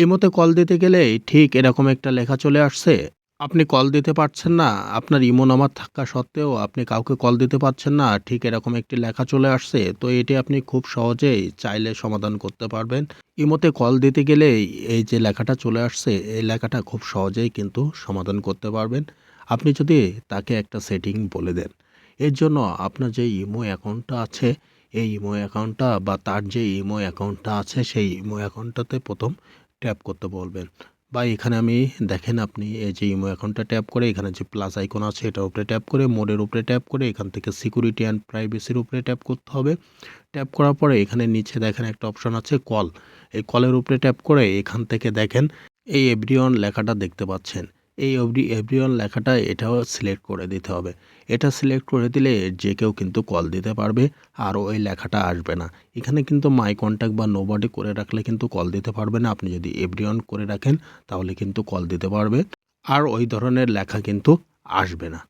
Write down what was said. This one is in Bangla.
এই মতে কল দিতে গেলেই ঠিক এরকম একটা লেখা চলে আসছে। আপনি কল দিতে পারছেন না, আপনার ইমো নাম্বার থাকা সত্ত্বেও আপনি কাউকে কল দিতে পারছেন না, ঠিক এরকম একটি লেখা চলে আসছে। তো এটি আপনি খুব সহজেই চাইলে সমাধান করতে পারবেন। ইমোতে কল দিতে গেলেই এই যে লেখাটা চলে আসছে, এই লেখাটা খুব সহজেই কিন্তু সমাধান করতে পারবেন। আপনি যদি তাকে একটা সেটিং বলে দেন, এর জন্য আপনার যে ইমো অ্যাকাউন্টটা আছে, এই ইমো অ্যাকাউন্টটা বা তার যে ইমো অ্যাকাউন্টটা আছে, সেই ইমো অ্যাকাউন্টটাতে প্রথম ট্যাপ করতে বলবেন। বা এখানে আমি, দেখেন আপনি, এই যে ইমো অ্যাকাউন্টটা ট্যাপ করে, এখানে যে প্লাস আইকন আছে, এটার উপরে ট্যাপ করে, মোডের উপরে ট্যাপ করে, এখান থেকে সিকিউরিটি অ্যান্ড প্রাইভেসির উপরে ট্যাপ করতে হবে। ট্যাপ করার পরে, এখানে নিচে দেখেন একটা অপশন আছে কল এই কলের উপরে ট্যাপ করে, এখান থেকে দেখেন, এই এভরিওয়ান লেখাটা দেখতে পাচ্ছেন। এই এভরি এভরিওয়ান লেখাটা এটাও সিলেক্ট করে দিতে হবে। এটা সিলেক্ট করে দিলে যে কেউ কিন্তু কল দিতে পারবে আর ওই লেখাটা আসবে না। এখানে কিন্তু মাই কন্ট্যাক্ট বা নোবডি করে রাখলে কিন্তু কল দিতে পারবে না। আপনি যদি এভরিওয়ান করে রাখেন, তাহলে কিন্তু কল দিতে পারবে। আর ওই ধরনের লেখা কিন্তু আসবে না।